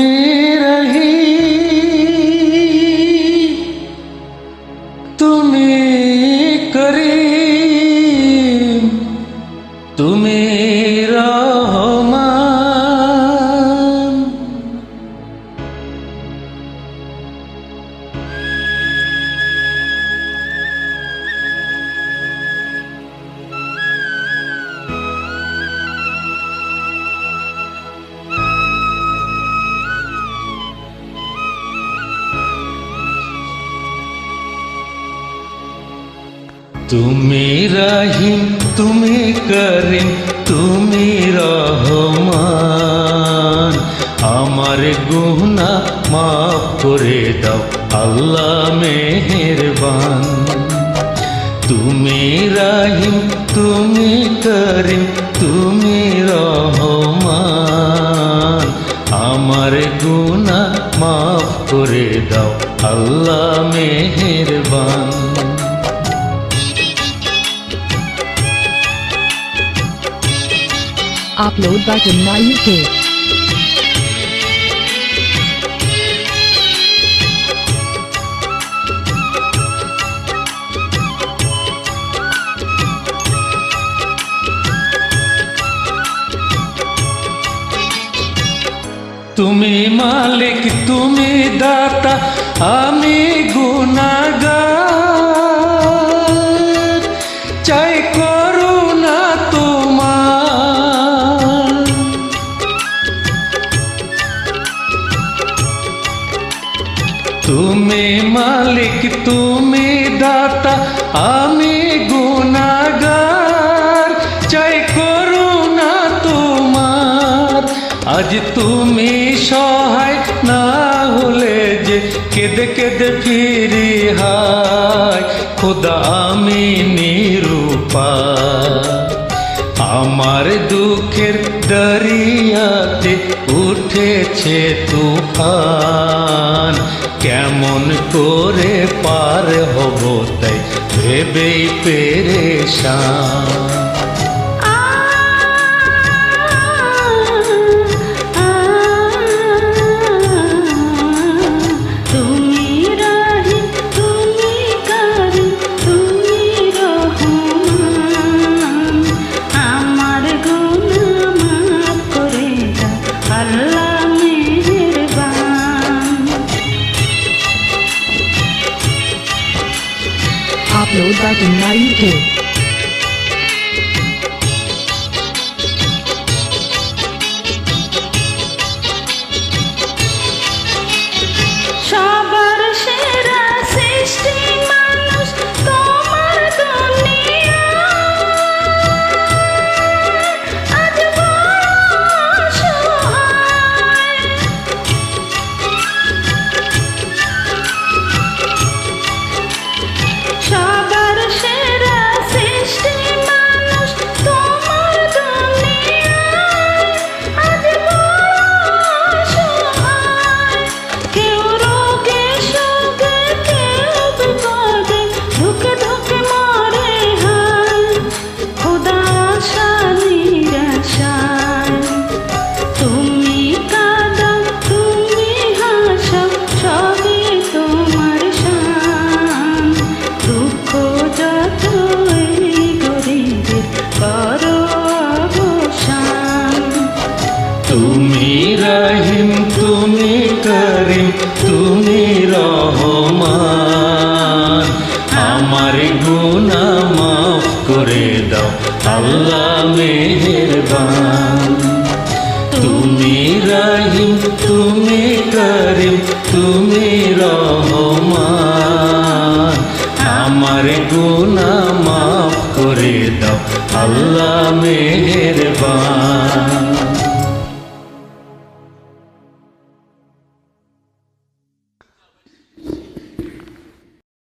তুমি রহি তুমি করিম তুমি রহিম, তুমি করিম, তুমি রহমান। আমার গুনা মাফ করে দাও, আল্লাহ মেহেরবান। তুমি রহিম, তুমি করিম, তুমি রহমান। আমার গুনা মাফ করে দাও, আল্লাহ মেহেরবান Upload by Timna UK. তুমি মালিক তুমি দাতা আমি গুনাগার মালিক, তুমি দাতা, আমি গুনাগার চাই করুণা তোমার। আজ তুমি সহায়, না হলে যে কেঁদে কেঁদে ফিরি হায়। খোদা, আমি নিরূপা। আমার দুঃখের দরিয়াতে উঠেছে তুফান। কেমন করে পার হব তাই ভেবেই পেরেশান। upload that in my YouTube. করিম তুমি রহমান। আমার গুনা মাফ করে দাও, আল্লাহ মেহেরবান। তুমি রহিম, তুমি করিম, তুমি রহমান। আমার গুনা মাফ করে দাও, আল্লাহ মেহেরবান।